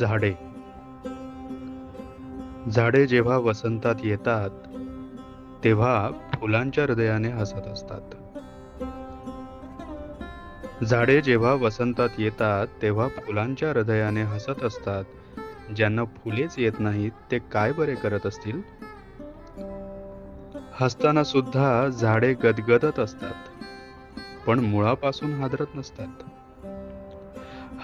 झाडे. झाडे जेव्हा वसंतात येतात तेव्हा फुलांच्या हृदयाने हसत असतात. झाडे जेव्हा वसंतात येतात तेव्हा फुलांच्या हृदयाने हसत असतात. ज्यांना फुलेच येत नाहीत ते काय बरे करत असतील? हसताना सुद्धा झाडे गदगदत असतात पण मुळापासून हादरत नसतात.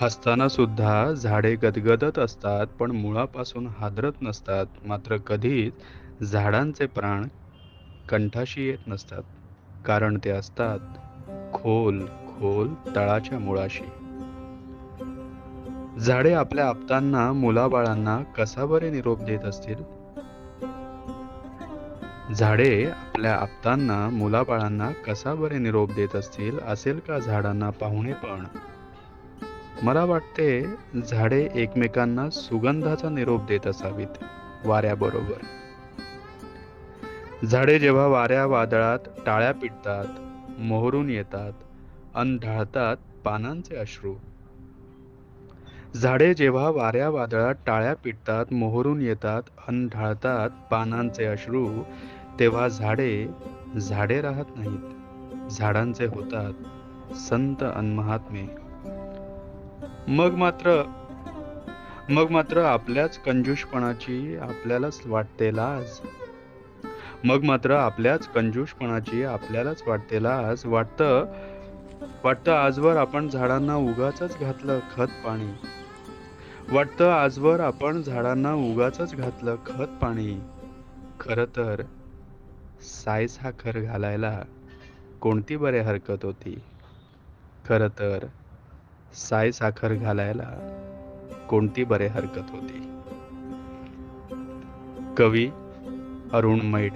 हसताना सुद्धा झाडे गदगदत असतात पण मुळापासून हादरत नसतात. मात्र कधीच झाडांचे प्राण कंठाशी येत नसतात कारण ते असतात खोल खोल तळाच्या मुळाशी. झाडे आपल्या आपतांना मुलाबाळांना कसा बरे निरोप देत असतील? झाडे आपल्या आपतांना मुलाबाळांना कसा बरे निरोप देत असतील असेल का झाडांना पाहुणे पण? मला वाटते झाडे एकमेकांना सुगंधाचा निरोप देत असावीत वाऱ्याबरोबर. झाडे जेव्हा वाऱ्या वादळात टाळ्या पिटतात मोहरून येतात अन ढाळतात पानांचे अश्रू. झाडे जेव्हा वाऱ्या वादळात टाळ्या पिटतात मोहरून येतात अन ढाळतात पानांचे अश्रू तेव्हा झाडे झाडे राहत नाहीत. झाडांचे होतात संत अनमहात्मे मग मात्र मग मात्र आपल्याच कंजूषपणाची आपल्यालाच वाटते लाज मग मात्र आपल्याच कंजूषपणाची आपल्यालाच वाटते लाज वाटतं वाटतं आजवर आपण झाडांना उगाच घातलं खत पाणी. वाटतं आजवर आपण झाडांना उगाच घातलं खत पाणी. खरं तर सायसाखर घालायला कोणती बरे हरकत होती? खरं तर साय साखर घालायला कोणती बरे हरकत होती? कवी अरुण मैड.